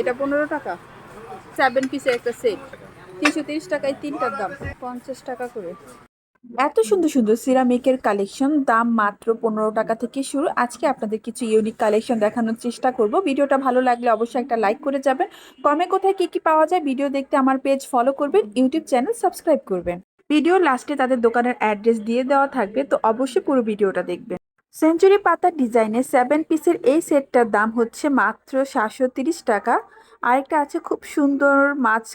এটা পনেরো টাকা। সেভেন পিসের একটা সেট তিনশো তিরিশ টাকায় তিনটার দাম। পঞ্চাশ টাকা করে। এত সুন্দর সুন্দর সিরামিকের কালেকশন দাম মাত্র পনেরো টাকা থেকে শুরু। আজকে আপনাদের কিছু ইউনিক কালেকশন দেখানোর চেষ্টা করব। ভিডিওটা ভালো লাগলে অবশ্যই একটা লাইক করে যাবেন। কমে কোথায় কি কি পাওয়া যায় ভিডিও দেখতে আমার পেজ ফলো করবেন ইউটিউব চ্যানেল সাবস্ক্রাইব করবেন। ভিডিও লাস্টে তাদের দোকানের অ্যাড্রেস দিয়ে দেওয়া থাকবে, তো অবশ্যই পুরো ভিডিওটা দেখবেন। সেঞ্চুরি পাতা ডিজাইনের সেভেন পিসের এই সেটটার দাম হচ্ছে মাত্র সাতশো তিরিশ টাকা। আরেকটা আছে খুব সুন্দর মাছ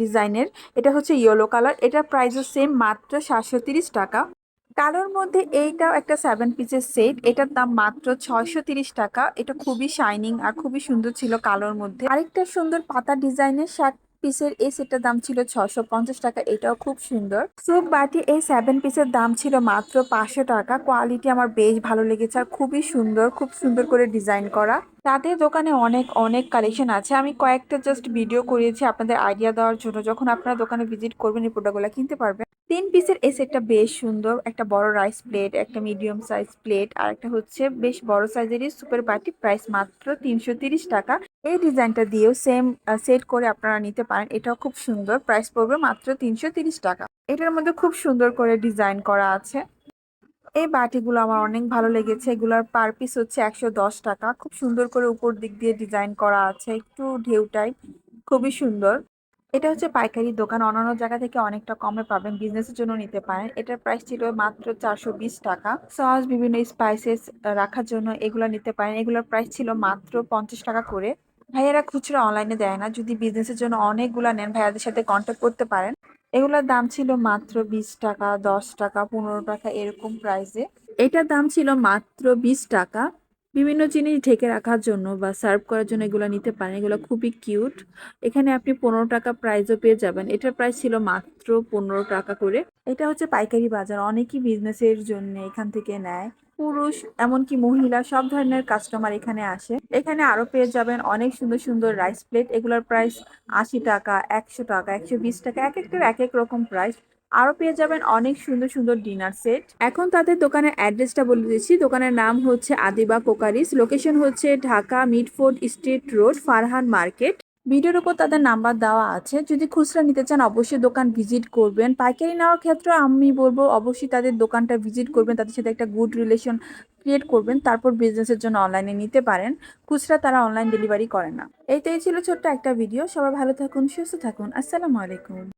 ডিজাইনের। এটা হচ্ছে ইয়েলো কালার এটার প্রাইসও সেম মাত্র সাতশো তিরিশ টাকা। কালোর মধ্যে এইটাও একটা সেভেন পিসের সেট এটার দাম মাত্র ছয়শো তিরিশ টাকা। এটা খুবই শাইনিং আর খুবই সুন্দর ছিল কালোর মধ্যে। আরেকটা সুন্দর পাতা ডিজাইনের ষাট পিসের এই সেটটার দাম ছিল ছশো পঞ্চাশ টাকা। এটাও খুব সুন্দর। সুপ বাটি এই সেভেন পিসের দাম ছিল মাত্র পাঁচশো টাকা। কোয়ালিটি আমার বেশ ভালো লেগেছে আর খুবই সুন্দর, খুব সুন্দর করে ডিজাইন করা। তাদের দোকানে অনেক অনেক কালেকশন আছে। আমি কয়েকটা জাস্ট ভিডিও করিয়েছি আপনাদের আইডিয়া দেওয়ার জন্য। যখন আপনারা দোকানে ভিজিট করবেন, এই প্রোডাক্টগুলো কিনতে পারবেন। তিন পিসের এই সেটটা বেশ সুন্দর। একটা বড় রাইস প্লেট, একটা মিডিয়াম সাইজ প্লেট, আর একটা হচ্ছে বেশ বড় সাইজেরই সুপার বাটি প্রাইস মাত্র তিনশো টাকা। এই ডিজাইনটা দিয়েও সেম সেট করে আপনারা নিতে পারেন। এটাও খুব সুন্দর। প্রাইস পড়বে মাত্র তিনশো টাকা। এটার মধ্যে খুব সুন্দর করে ডিজাইন করা আছে। এই বাটিগুলো আমার অনেক ভালো লেগেছে। এগুলোর পার পিস হচ্ছে একশো দশ টাকা। খুব সুন্দর করে উপর দিক দিয়ে ডিজাইন করা আছে। একটু ঢেউ টাইপ খুবই সুন্দর। এটা হচ্ছে পাইকারি দোকান। অন্যান্য জায়গা থেকে অনেকটা কমে পাবেন। বিজনেসের জন্য নিতে পারেন। এটার প্রাইস ছিল মাত্র চারশো বিশ টাকা। সস বিভিন্ন স্পাইসেস রাখার জন্য এগুলো নিতে পারেন। এগুলোর প্রাইস ছিল মাত্র পঞ্চাশ টাকা করে। ভাইয়ারা খুচরা অনলাইনে দেয় না। যদি বিজনেসের জন্য অনেকগুলো নেন, ভাইয়াদের সাথে কন্ট্যাক্ট করতে পারেন। এগুলোর দাম ছিল মাত্র বিশ টাকা, দশ টাকা, পনেরো টাকা এরকম প্রাইসে এটার দাম ছিল মাত্র বিশ টাকা। বিভিন্ন জিনিস ঢেকে রাখার জন্য বা সার্ভ করার জন্য এগুলো নিতে পারেন। এগুলো খুবই কিউট এখানে আপনি পনেরো টাকা প্রাইসও পেয়ে যাবেন। এটার প্রাইস ছিল মাত্র পনেরো টাকা করে। এটা হচ্ছে পাইকারি বাজার। অনেকই বিজনেসের জন্য এখান থেকে নেয়। পুরুষ, এমনকি মহিলা, সব ধরনের কাস্টমার এখানে আসে। এখানে আরও পেয়ে যাবেন অনেক সুন্দর সুন্দর রাইস প্লেট এগুলোর প্রাইস আশি টাকা, একশো টাকা, একশো বিশ টাকা এক একটার এক এক রকম প্রাইস আরও পেয়ে যাবেন অনেক সুন্দর সুন্দর ডিনার সেট এখন তাদের দোকানের অ্যাড্রেসটা বলে দিচ্ছি। দোকানের নাম হচ্ছে আদিবা কোকারিস। লোকেশন হচ্ছে Dhaka Midford street road, Farhan market. ভিডিওর উপর তাদের নাম্বার দেওয়া আছে। যদি খুচরা নিতে চান, অবশ্যই দোকান ভিজিট করবেন। পাইকারি নেওয়ার ক্ষেত্রে আমি বলব, অবশ্যই তাদের দোকানটা ভিজিট করবেন। তাদের সাথে একটা গুড রিলেশন ক্রিয়েট করবেন। তারপর বিজনেসের জন্য অনলাইনে নিতে পারেন। খুচরা তারা অনলাইন ডেলিভারি করে না। এইটাই ছিল ছোট্ট একটা ভিডিও সবাই ভালো থাকুন, সুস্থ থাকুন। আসসালামু আলাইকুম।